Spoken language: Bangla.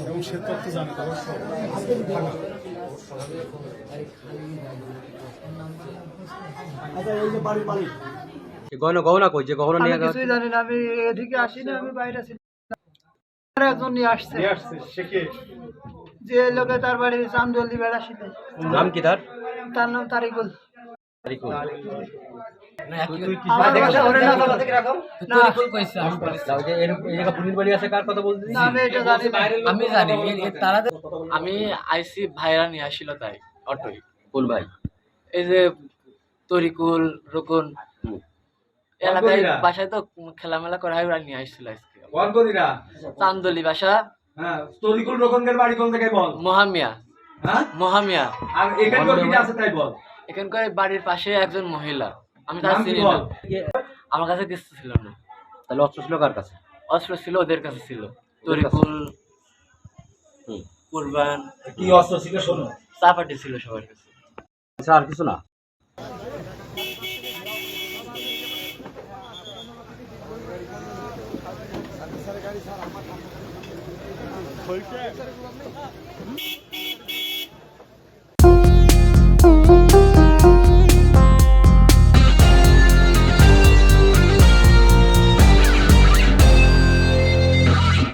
এবং সে তথ্য জানে তারা সব থানা গহনা গহনা কই? যে গহনা আমি নিয়ে কিছুই জানি না আমি এদিকে আসিনি আমি বাইরে ছিলাম আর একজন নিয়ে আসছে। আসছে সে কে? যে লোকে তার বাড়ি চান্দলি বেড়াশিতে নাম কি তার? তার নাম তারিকুল। তারিকুল। না বাড়ি। আছে আমি জানি না। আমি জানি এ- এ তারা আমি আইসি ভাইরা নিয়ে আসছিল তাই অটোই কোন ভাই? এই যে তরিকুল রকুন। এলাকায় বাসায় তো খেলামেলা করা হয় ওরা নিয়ে আসছিল আজকে। চান্দলি বাসা। হ্যাঁ তরিকুল রকমদের বাড়ি কোন জায়গায় বল? মহামিয়া। হ্যাঁ? মহামিয়া। আর এখানে কি আছে তাই বল? এখানকার বাড়ির পাশে একজন মহিলা। আমি তার চিনি না। আমার কাছে কিছু ছিল না। তাহলে অস্ত্র ছিল কার কাছে? অস্ত্র ছিল ওদের কাছে ছিল। তরিকুল কুরবান। কি অস্ত্র ছিল শোনো। চাপাটি ছিল সবার কাছে। আচ্ছা, আর কিছু না? হইছে